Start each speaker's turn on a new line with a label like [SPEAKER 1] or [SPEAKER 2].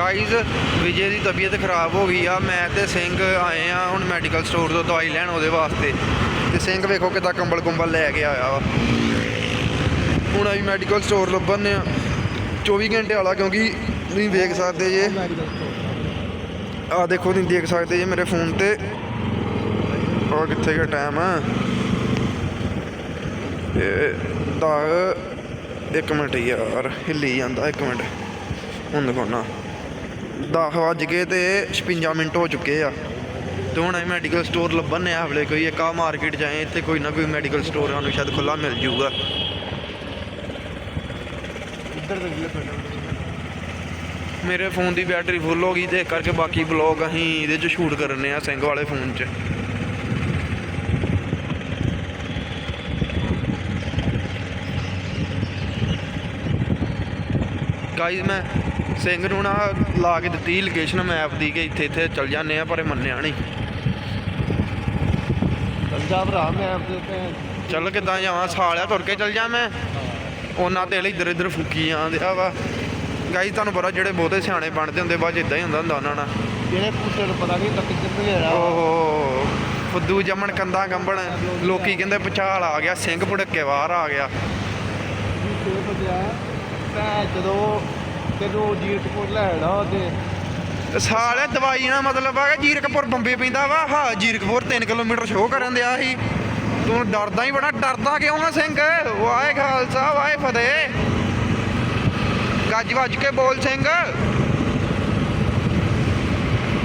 [SPEAKER 1] Guys Vijay ਦੀ ਤਬੀਅਤ ਖਰਾਬ ਹੋ ਗਈ ਆ। ਮੈਂ ਤੇ ਸਿੰਘ ਆਏ ਆ ਹੁਣ ਮੈਡੀਕਲ ਸਟੋਰ ਤੋਂ ਦਵਾਈ ਲੈਣ ਉਹਦੇ ਵਾਸਤੇ। ਤੇ ਸਿੰਘ ਵੇਖੋ ਕਿਦਾਂ ਕੰਬਲ ਕੁੰਬਲ ਲੈ ਕੇ ਆਇਆ ਵਾ। ਹੁਣ ਅਸੀਂ ਮੈਡੀਕਲ ਸਟੋਰ ਲੱਭਣ ਆ। 24 ਘੰਟੇ ਵਾਲਾ ਕਿਉਂਕਿ ਤੁਸੀਂ ਵੇਖ ਸਕਦੇ ਜੇ। ਆ ਦੇਖੋ, ਤੁਸੀਂ ਦੇਖ ਸਕਦੇ ਜੇ ਮੇਰੇ ਫੋਨ ਤੇ। ਉਹ ਕਿੱਥੇ ਗਿਆ ਟਾਈਮ ਇਹ ਦਾਗ ਇੱਕ ਮਿੰਟ ਯਾਰ, ਹਿੱਲੀ ਜਾਂਦਾ, ਇੱਕ ਮਿੰਟ। ਹੁਣ ਦਿਖਾਉਣਾ। 10 ਵੱਜ ਕੇ ਤੇ 56 ਮਿੰਟ ਹੋ ਚੁੱਕੇ ਆ। ਤੇ ਹੁਣ ਅਸੀਂ ਮੈਡੀਕਲ ਸਟੋਰ ਲੱਭਣ ਆ ਹਵਲੇ ਕੋਈ ਇੱਕ ਆ ਮਾਰਕੀਟ ਜਾਏ ਇੱਥੇ ਕੋਈ ਨਾ ਕੋਈ ਮੈਡੀਕਲ ਸਟੋਰ ਸਾਨੂੰ ਸ਼ਾਇਦ ਖੁੱਲਾ ਮਿਲ
[SPEAKER 2] ਪਿੰਡ
[SPEAKER 1] ਮੇਰੇ ਫੋਨ ਦੀ ਬੈਟਰੀ ਫੁੱਲ ਹੋ ਗਈ ਤੇ ਕਰਕੇ ਬਾਕੀ ਬਲੌਗ ਅਸੀਂ ਇਹਦੇ 'ਚ ਸ਼ੂਟ ਕਰਨੇ ਆ ਸਿੰਘ ਵਾਲੇ ਫੋਨ 'ਚ। ਗਾਈਜ਼ ਮੈਂ ਸਿੰਘ ਨੂੰ ਨਾ ਲਾ ਕੇ ਦਿੱਤੀ ਲੋਕੇਸ਼ਨ ਮੈਪ ਦੀ ਕਿ ਇੱਥੇ ਇੱਥੇ ਚੱਲ ਜਾਂਦੇ ਆ ਪਰ ਇਹ ਮੰਨਿਆ ਨਹੀਂ।
[SPEAKER 2] ਪੰਜਾਬ ਭਰਾ ਮੈਂ ਆਪਦੇ ਤੇ
[SPEAKER 1] ਚੱਲ ਕਿੱਦਾਂ ਜਾਵਾਂ? ਸਾਲਿਆ ਤੁਰ ਕੇ ਚੱਲ ਜਾ ਮੈਂ। ਉਹਨਾਂ ਤੇ ਇੱਧਰ ਇੱਧਰ ਫੁੱਕੀ ਜਾਂਦੇ ਆ ਵਾ। ਗਾਈਜ਼ ਤੁਹਾਨੂੰ ਪਤਾ ਜਿਹੜੇ ਬਹੁਤੇ ਸਿਆਣੇ ਬਣਦੇ ਹੁੰਦੇ ਬਾਅਦ ਇਦਾਂ ਹੀ ਹੁੰਦਾ ਹੁੰਦਾ ਉਹਨਾਂ ਨਾਲ।
[SPEAKER 2] ਜਿਹੜੇ ਪੁੱਤਰ ਪਤਾ ਨਹੀਂ ਤਾਂ ਕਿੱਧਰ ਨੂੰ ਜਾਣਾ
[SPEAKER 1] ਓਹੋ। ਫੁੱਦੂ ਜੰਮਣ ਕੰਦਾ ਕੰਬਣ। ਲੋਕੀ ਕਹਿੰਦੇ ਪਛਾਲ ਆ ਗਿਆ ਸਿੰਘ ਭੁੜਕੇ ਬਾਹਰ ਆ ਗਿਆ।
[SPEAKER 2] ਤੇ ਬਜਾ ਤਾਂ ਜਦੋਂ ਤੈਨੂੰ ਜੀਰਕਪੁਰ ਲੈਣਾ ਤੇ
[SPEAKER 1] ਸਾਲੇ ਦਵਾਈ ਨਾ ਮਤਲਬ ਆ ਕਿ ਜੀਰਕਪੁਰ ਬੰਬੇ ਪੈਂਦਾ ਵਾ। ਹਾਂ ਜੀਰਕਪੁਰ 3 ਕਿਲੋਮੀਟਰ ਸ਼ੋਅ ਕਰਨ ਦਿਆ ਸੀ। ਤੂੰ ਡਰਦਾ ਹੀ ਬੜਾ, ਡਰਦਾ ਕਿਉਂ ਆ ਸਿੰਘ? ਵਾਏ ਖਾਲਸਾ ਵਾਏ ਫਤਿਹ। ਗੱਜ ਵੱਜ ਕੇ ਬੋਲ, ਸਿੰਘ।